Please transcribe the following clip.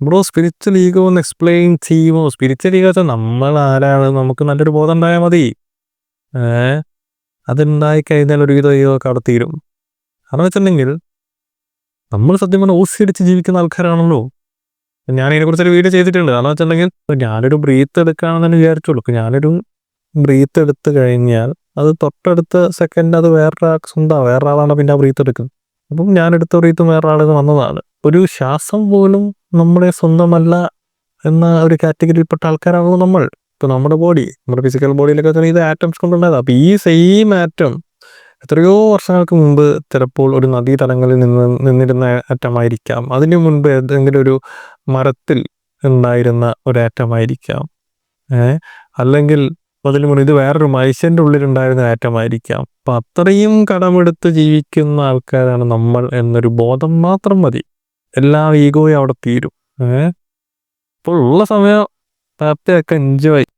Bro spiritual ego ഒന്ന് explain ചെയ്യുമോ spiritual ego വെച്ചാൽ നമ്മൾ ആരാണ്? നമുക്ക് നല്ലൊരു ബോധം ഉണ്ടായാൽ മതി. ഏഹ് അതുണ്ടായി കഴിഞ്ഞാൽ ഒരുവിധം ഈഗോ ഒക്കെ അവിടെ തീരും. കാരണം വെച്ചിട്ടുണ്ടെങ്കിൽ നമ്മൾ സത്യം പറഞ്ഞാൽ ഓസി അടിച്ച് ജീവിക്കുന്ന ആൾക്കാരാണല്ലോ. ഞാൻ ഇതിനെക്കുറിച്ചൊരു വീഡിയോ ചെയ്തിട്ടുണ്ട്. കാരണം വെച്ചിട്ടുണ്ടെങ്കിൽ ഞാനൊരു ബ്രീത്ത് എടുക്കുകയാണെന്ന് വിചാരിച്ചുള്ളൂ. ഞാനൊരു ബ്രീത്ത് എടുത്തു കഴിഞ്ഞാൽ അത് തൊട്ടടുത്ത സെക്കൻഡ് അത് വേറൊരാൾക്ക് സ്വന്തം വേറൊരാളാണ് പിന്നെ ആ ബ്രീത്ത് എടുക്കുന്നത്. അപ്പം ഞാൻ എടുത്ത ബ്രീത്തും വേറൊരാളിൽ നിന്ന് വന്നതാണ്. ഒരു ശ്വാസം പോലും നമ്മുടെ സ്വന്തമല്ല എന്ന ഒരു കാറ്റഗറിയിൽപ്പെട്ട ആൾക്കാരാണല്ലോ നമ്മൾ. ഇപ്പൊ നമ്മുടെ ബോഡി നമ്മുടെ ഫിസിക്കൽ ബോഡിയിലൊക്കെ ഇത് ആറ്റംസ് കൊണ്ടുണ്ടായത്. അപ്പൊ ഈ സെയിം ആറ്റം എത്രയോ വർഷങ്ങൾക്ക് മുമ്പ് ചിലപ്പോൾ ഒരു നദീതലങ്ങളിൽ നിന്ന് നിന്നിരുന്ന ആറ്റമായിരിക്കാം അതിനു മുൻപ് ഏതെങ്കിലും ഒരു മരത്തിൽ ഉണ്ടായിരുന്ന ഒരു ആറ്റമായിരിക്കാം ഏഹ് അല്ലെങ്കിൽ അതിന് മുൻപ് ഇത് വേറൊരു മനുഷ്യന്റെ ഉള്ളിലുണ്ടായിരുന്ന ആറ്റമായിരിക്കാം അപ്പം അത്രയും കടമെടുത്ത് ജീവിക്കുന്ന ആൾക്കാരാണ് നമ്മൾ എന്നൊരു ബോധം മാത്രം മതി. എല്ലാ ഈഗോയും അവിടെ തീരും. ഏഹ് ഇപ്പോൾ ഉള്ള സമയം താത്തയൊക്കെ എൻജോയ്